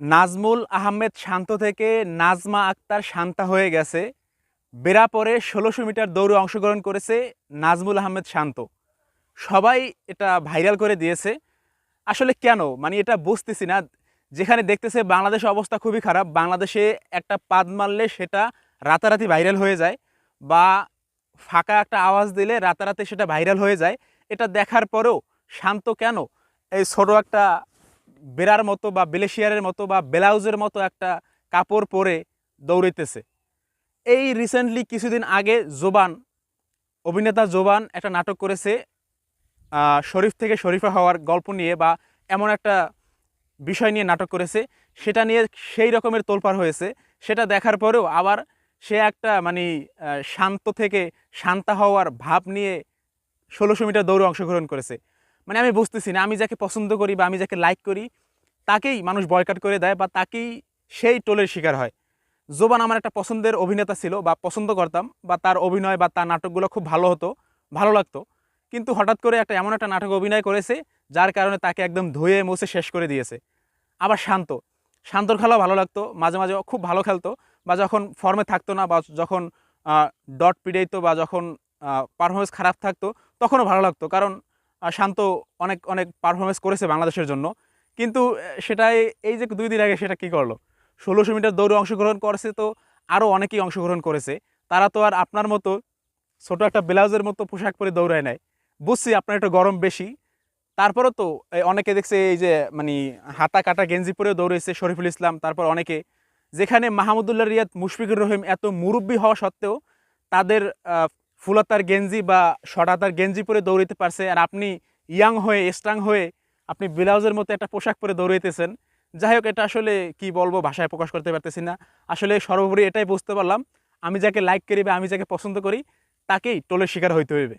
নাজমুল আহমেদ শান্ত থেকে নাজমা আক্তার শান্তা হয়ে গেছে। বেড়া পরে ষোলোশো মিটার দৌড়ে অংশগ্রহণ করেছে নাজমুল আহমেদ শান্ত। সবাই এটা ভাইরাল করে দিয়েছে। আসলে কেন? মানে এটা বুঝতেছি না। যেখানে দেখতেছে বাংলাদেশের অবস্থা খুবই খারাপ, বাংলাদেশে একটা পাদ মারলে সেটা রাতারাতি ভাইরাল হয়ে যায় বা ফাঁকা একটা আওয়াজ দিলে রাতারাতি সেটা ভাইরাল হয়ে যায়। এটা দেখার পরেও শান্ত কেন? এই ছোটো একটা বেড়ার মতো বা বেলেশিয়ারের মতো বা ব্লাউজের মতো একটা কাপড় পরে দৌড়াইতেছে। এই রিসেন্টলি কিছুদিন আগে জোবান, অভিনেতা জোবান একটা নাটক করেছে শরীফ থেকে শরীফা হওয়ার গল্প নিয়ে বা এমন একটা বিষয় নিয়ে নাটক করেছে। সেটা নিয়ে সেই রকমের তোলপাড় হয়েছে। সেটা দেখার পরেও আবার সে একটা মানে শান্ত থেকে শান্তা হওয়ার ভাব নিয়ে ষোলোশো মিটার দৌড়ে অংশগ্রহণ করেছে। মানে আমি বুঝতেছি না, আমি যাকে পছন্দ করি বা আমি যাকে লাইক করি, তাকেই মানুষ বয়কাট করে দেয় বা তাকেই সেই টোলের শিকার হয়। জোবান আমার একটা পছন্দের অভিনেতা ছিল বা পছন্দ করতাম বা তার অভিনয় বা তার নাটকগুলো খুব ভালো হতো, ভালো লাগতো। কিন্তু হঠাৎ করে একটা এমন একটা নাটক অভিনয় করেছে, যার কারণে তাকে একদম ধুয়ে মুছে শেষ করে দিয়েছে। আবার শান্ত, শান্তর খেলাও ভালো লাগতো, মাঝে মাঝে খুব ভালো খেলতো বা যখন ফর্মে থাকতো না বা যখন ডট পিড়াইতো বা যখন পারফরমেন্স খারাপ থাকতো, তখনও ভালো লাগতো। কারণ শান্ত অনেক অনেক পারফরমেন্স করেছে বাংলাদেশের জন্য। কিন্তু সেটাই, এই যে দুই দিন আগে সেটা কি করল? ষোলোশো মিটার দৌড়ে অংশগ্রহণ করেছে তো আরও অনেকেই অংশগ্রহণ করেছে। তারা তো আর আপনার মতো ছোট একটা ব্লাউজের মতো পোশাক পরে দৌড়ায় নেয় বুঝছি আপনার একটু গরম বেশি। তারপরও তো অনেকে দেখছে এই যে মানে হাতা কাটা গেঞ্জি পরেও দৌড়েছে শরীফুল ইসলাম, তারপর অনেকে। যেখানে মাহমুদুল্লাহ রিয়াদ, মুশফিকুর রহিম এত মুরব্বী হওয়া সত্ত্বেও তাদের ফুলাতার গেঞ্জি বা শটাতার গেঞ্জি পরে দৌড়াইতে পারছে আর আপনি ইয়াং হয়ে স্ট্রাং হয়ে আপনি ব্লাউজের মতো একটা পোশাক পরে দৌড়াইতেছেন। যাই হোক, এটা আসলে কি বলব, ভাষায় প্রকাশ করতে পারতেছি না। আসলে সর্বোপরি এটাই বুঝতে পারলাম। আমি যাকে লাইক করি বা আমি যাকে পছন্দ করি, তাকেই টোলের শিকার হইতে হইবে।